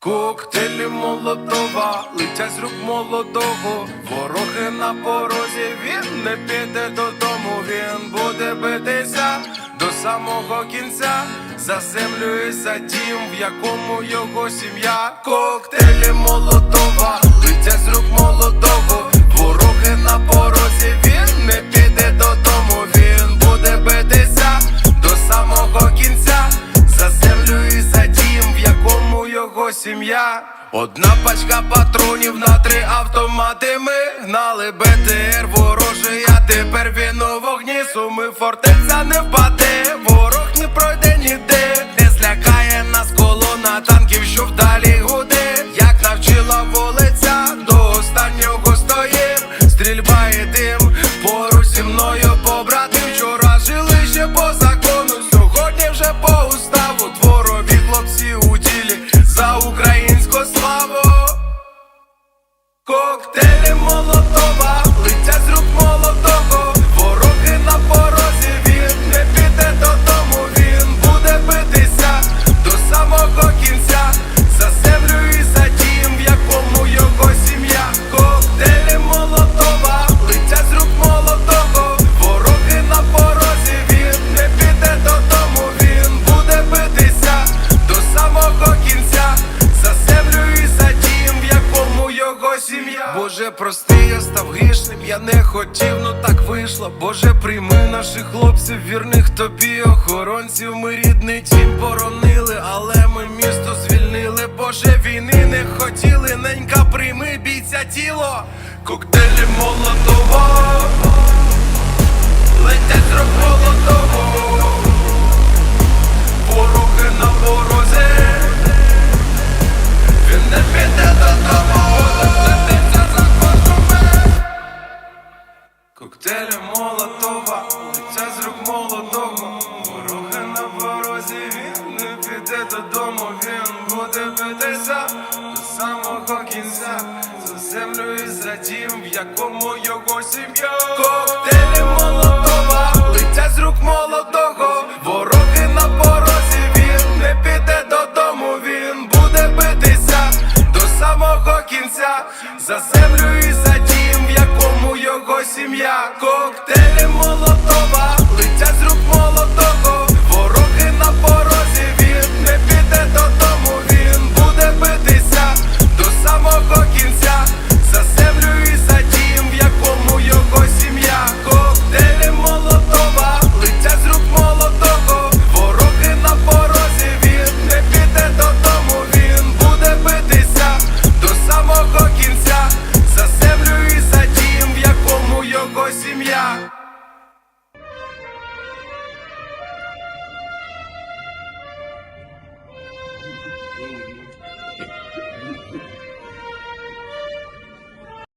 Коктейлі молотова, летять з рук молодого, вороги на порозі, він не піде додому, він буде битися до самого кінця, за землю і за дім, в якому його сім'я. Коктейлі молотова, летять з рук молодого, Одна пачка патронів на три автомати. Ми гнали БТР ворожий, а тепер він у вогні. Суми фортеця не впаде, ворог не пройде ніде. Боже, прости, я став грішним, я не хотів, ну так вийшло. Боже, прийми наших хлопців, вірних тобі, охоронців. Ми рідний тім боронили, але ми місто звільнили. Боже, війни не хотіли, ненька, прийми бійця тіло, коктейлі молотого, Коктейлі молотова, летять з рук молодого. Вороги на порозі, він не піде додому. Він буде битися до самого кінця. За землю і за дім, в якому його сім'я. Коктейлі молотова, летять з рук молодого. Вороги на порозі, він не піде додому. Він буде битися до самого кінця. За землю і за сім'я. Коктейлі молотова